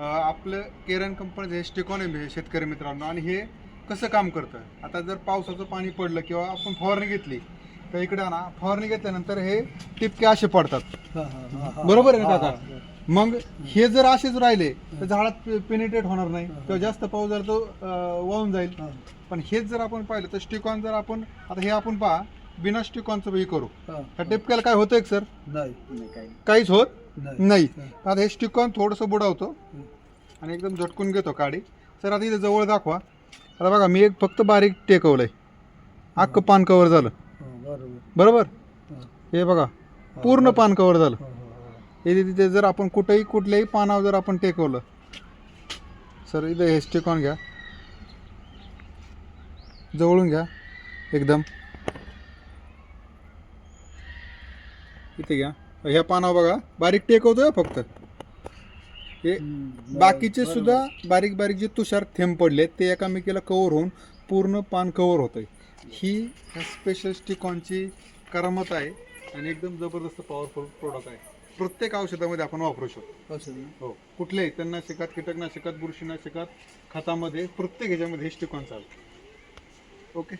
आपलं केरन कंपनीचं हे स्टिकॉन आहे शेतकरी मित्रांनो आणि हे कसं काम करतं? आता जर पावसाचं पाणी पडलं किंवा आपण फवारणी घेतली तर इकडे ना फवारणी घेतल्यानंतर हे टिपके असे पडतात. हा, हा, हा, हा. बरोबर आहे ना काका? मग हे जर असेच राहिले तर झाडात पेनिट्रेट होणार नाही किंवा जास्त पाऊस झाला तो वाहून जाईल. पण हेच जर आपण पाहिलं तर स्टिकॉन जर आपण आता हे आपण पहा बिना स्टिकॉनचं हे करू. ह्या टिपक्याला काय होतंय सर? नाही. काहीच होत? नाही. आता हे स्टिकॉन थोडंसं बुडवतो. आणि एकदम झटकून घेतो काडी. सर आता इथे जवळ दाखवा. आता बघा मी एक फक्त बारीक टेकवलंय. अख्खं पान कवर झालं. बरोबर. हा, बघा पूर्ण पान कवर झालं. हा, तिथे जर आपण कुठेही कुठल्याही पानावर जर आपण टेकवलं. सर इथे हे स्टिकॉन घ्या. जवळून घ्या एकदम. इथे घ्या. ह्या पानावर बघा बारीक टेकवतोय फक्त. हे बाकीचे. सुद्धा बारीक बारीक जे तुषार थेंब पडले ते एकामेकीला कव्हर होऊन पूर्ण पान कव्हर होतंय. ही स्पेशल स्टिकॉनची करामत आहे आणि एकदम जबरदस्त पॉवरफुल प्रोडक्ट आहे. प्रत्येक औषधामध्ये आपण वापरू शकतो? हो. कुठल्याही तणनाशकात कीटकनाशकात बुरशीनाशकात खतामध्ये प्रत्येक ह्याच्यामध्ये हे स्टिकॉन चालतं. ओके?